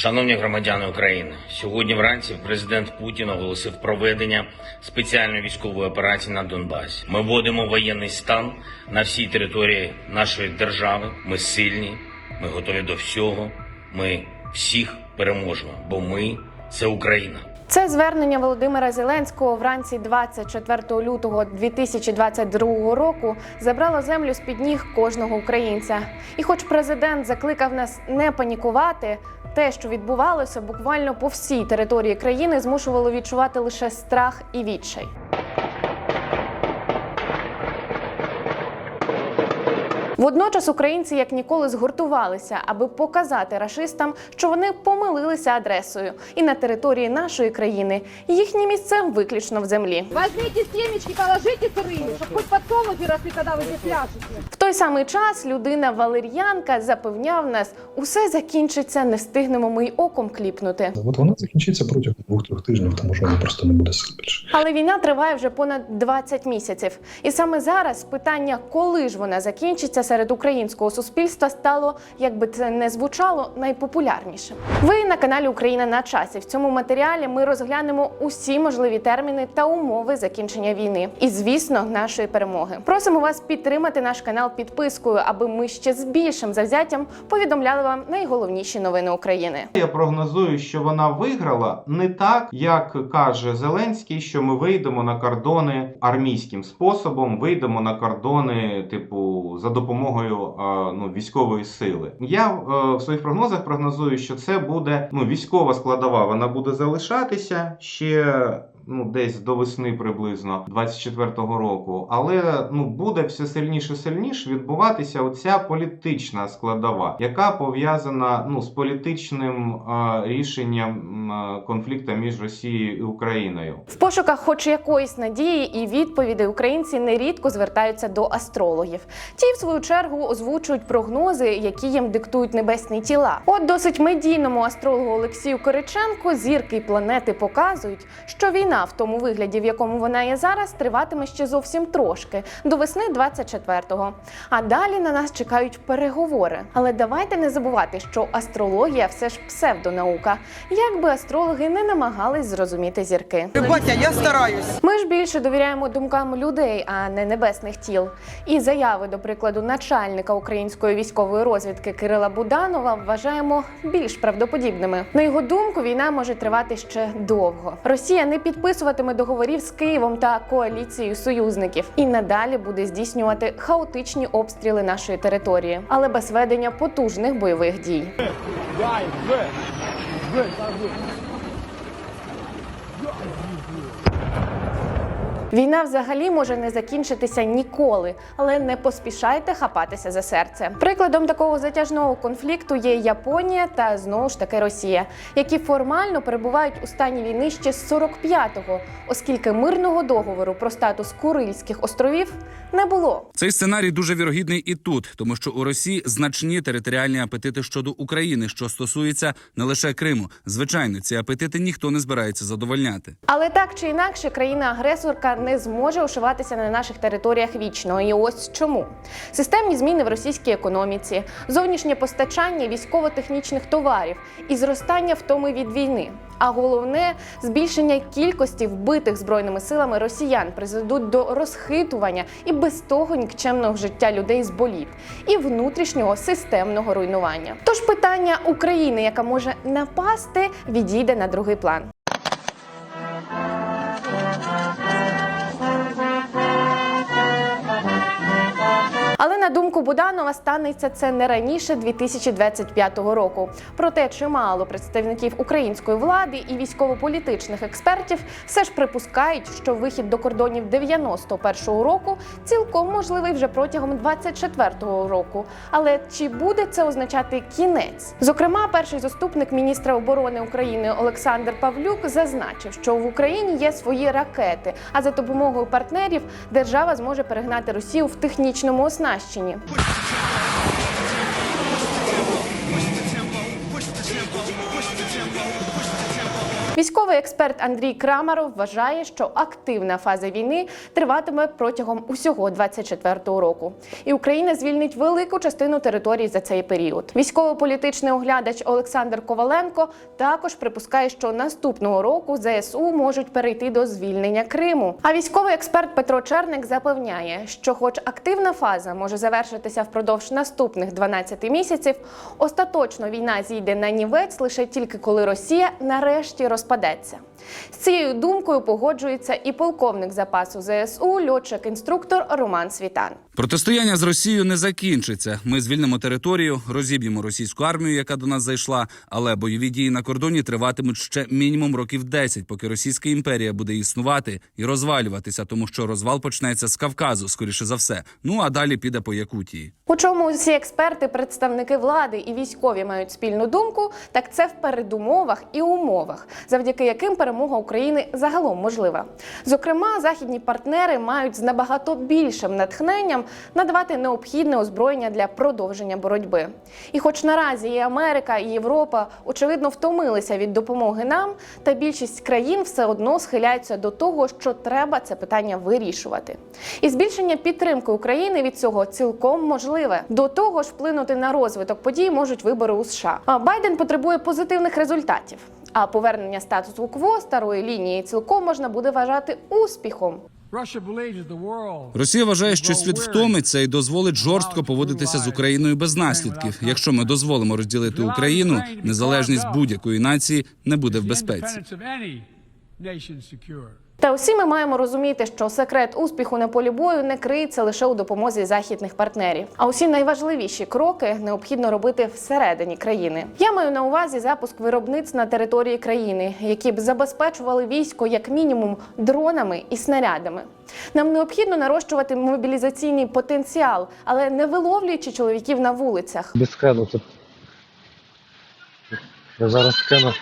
Шановні громадяни України, сьогодні вранці президент Путін оголосив проведення спеціальної військової операції на Донбасі. Ми вводимо воєнний стан на всій території нашої держави. Ми сильні, ми готові до всього. Ми всіх переможемо, бо ми це Україна. Це звернення Володимира Зеленського вранці 24 лютого 2022 року забрало землю з під ніг кожного українця. І, хоч президент закликав нас не панікувати, те, що відбувалося буквально по всій території країни, змушувало відчувати лише страх і відчай. Водночас українці як ніколи згуртувалися, аби показати рашистам, що вони помилилися адресою, і на території нашої країни їхнє місце виключно в землі. Возьмите семечки, положите сырые, чтобы хоть подсолнухи росли, когда вы здесь ляжете. В той самий час людина Валер'янка запевняв нас, усе закінчиться, не встигнемо ми й оком кліпнути. От вона закінчиться протягом двох-трьох тижнів, тому що вона просто не буде сил більше. Але війна триває вже понад 20 місяців, і саме зараз питання, коли ж вона закінчиться серед українського суспільства, стало, як би це не звучало, найпопулярнішим. Ви на каналі Україна на часі. В цьому матеріалі ми розглянемо усі можливі терміни та умови закінчення війни, і звісно, нашої перемоги. Просимо вас підтримати наш канал підпискою, аби ми ще з більшим завзяттям повідомляли вам найголовніші новини України. Я прогнозую, що вона виграла не так, як каже Зеленський, що ми вийдемо на кордони армійським способом, вийдемо на кордони, типу, за допомогою ну, військової сили. Я е, в своїх прогнозах прогнозую, що це буде ну, військова складова. Вона буде залишатися ще. Ну, десь до весни приблизно 24-го року, але ну буде все сильніше сильніше відбуватися оця політична складова, яка пов'язана ну з політичним е, рішенням м, конфлікту між Росією і Україною. В пошуках хоч якоїсь надії і відповідей українці нерідко звертаються до астрологів. Ті, в свою чергу, озвучують прогнози, які їм диктують небесні тіла. От досить медійному астрологу Олексію Кириченку зірки й планети показують, що війна в тому вигляді, в якому вона є зараз, триватиме ще зовсім трошки до весни 24-го. А далі на нас чекають переговори. Але давайте не забувати, що астрологія все ж псевдонаука. Як би астрологи не намагались зрозуміти зірки. Батя, я стараюсь. Ми ж більше довіряємо думкам людей, а не небесних тіл. І заяви, до прикладу, начальника української військової розвідки Кирила Буданова вважаємо більш правдоподібними. На його думку, війна може тривати ще довго. Росія не підписуватиме договорів з Києвом та коаліцією союзників і надалі буде здійснювати хаотичні обстріли нашої території, але без ведення потужних бойових дій. Війна взагалі може не закінчитися ніколи, але не поспішайте хапатися за серце. Прикладом такого затяжного конфлікту є Японія та знову ж таки Росія, які формально перебувають у стані війни ще з 45-го, оскільки мирного договору про статус Курильських островів не було. Цей сценарій дуже вірогідний і тут, тому що у Росії значні територіальні апетити щодо України, що стосується не лише Криму. Звичайно, ці апетити ніхто не збирається задовольняти. Але так чи інакше, країна-агресорка не зможе ошиватися на наших територіях вічно. І ось чому системні зміни в російській економіці, зовнішнє постачання військово-технічних товарів і зростання втоми від війни. А головне збільшення кількості вбитих збройними силами росіян призведуть до розхитування і без того нікчемного життя людей з боліт і внутрішнього системного руйнування. Тож питання України, яка може напасти, відійде на другий план. Думку Буданова станеться це не раніше 2025 року. Проте чимало представників української влади і військово-політичних експертів все ж припускають, що вихід до кордонів 91-го року цілком можливий вже протягом 24-го року. Але чи буде це означати кінець? Зокрема, перший заступник міністра оборони України Олександр Павлюк зазначив, що в Україні є свої ракети, а за допомогою партнерів держава зможе перегнати Росію в технічному оснащенні. Німеччині Військовий експерт Андрій Крамаров вважає, що активна фаза війни триватиме протягом усього 24-го року, і Україна звільнить велику частину території за цей період. Військово-політичний оглядач Олександр Коваленко також припускає, що наступного року ЗСУ можуть перейти до звільнення Криму. А військовий експерт Петро Черник запевняє, що, хоч активна фаза може завершитися впродовж наступних 12 місяців, остаточно війна зійде на нівець лише тільки коли Росія нарешті розпадеться. З цією думкою погоджується і полковник запасу ЗСУ, льотчик-інструктор Роман Світан. Протистояння з Росією не закінчиться. Ми звільнимо територію, розіб'ємо російську армію, яка до нас зайшла. Але бойові дії на кордоні триватимуть ще мінімум років 10, поки Російська імперія буде існувати і розвалюватися, тому що розвал почнеться з Кавказу, скоріше за все. Ну а далі піде по Якутії. У чому усі експерти, представники влади і військові мають спільну думку, так це в передумовах і умовах, завдяки яким перемога України загалом можлива. Зокрема, західні партнери мають з набагато більшим натхненням надавати необхідне озброєння для продовження боротьби. І, хоч наразі і Америка, і Європа очевидно втомилися від допомоги нам, та більшість країн все одно схиляються до того, що треба це питання вирішувати. І збільшення підтримки України від цього цілком можливе. До того ж, вплинути на розвиток подій можуть вибори у США. А Байден потребує позитивних результатів. А повернення статусу кво старої лінії цілком можна буде вважати успіхом. Росія вважає, що світ втомиться і дозволить жорстко поводитися з Україною без наслідків. Якщо ми дозволимо розділити Україну, незалежність будь-якої нації не буде в безпеці. Та усі ми маємо розуміти, що секрет успіху на полі бою не криється лише у допомозі західних партнерів. А усі найважливіші кроки необхідно робити всередині країни. Я маю на увазі запуск виробництв на території країни, які б забезпечували військо як мінімум дронами і снарядами. Нам необхідно нарощувати мобілізаційний потенціал, але не виловлюючи чоловіків на вулицях. Без скену тут. Я зараз скину.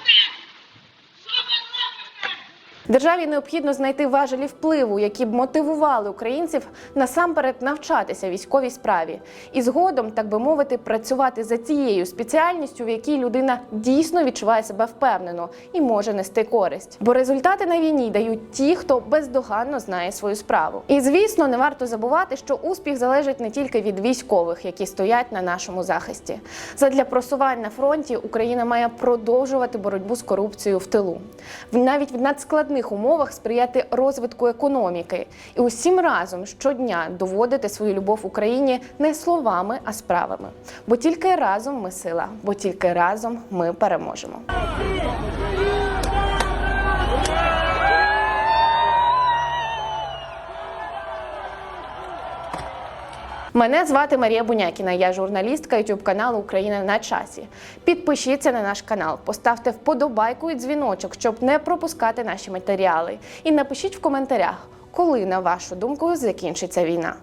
Державі необхідно знайти важелі впливу, які б мотивували українців насамперед навчатися військовій справі, і згодом, так би мовити, працювати за тією спеціальністю, в якій людина дійсно відчуває себе впевнено і може нести користь. Бо результати на війні дають ті, хто бездоганно знає свою справу. І звісно, не варто забувати, що успіх залежить не тільки від військових, які стоять на нашому захисті. Задля просувань на фронті Україна має продовжувати боротьбу з корупцією в тилу. Навіть в надскладних умовах сприяти розвитку економіки і усім разом щодня доводити свою любов Україні не словами, а справами. Бо тільки разом ми сила, бо тільки разом ми переможемо. Мене звати Марія Бунякіна. Я журналістка youtube каналу Україна на часі. Підпишіться на наш канал, поставте вподобайку і дзвіночок, щоб не пропускати наші матеріали. І напишіть в коментарях, коли, на вашу думку, закінчиться війна.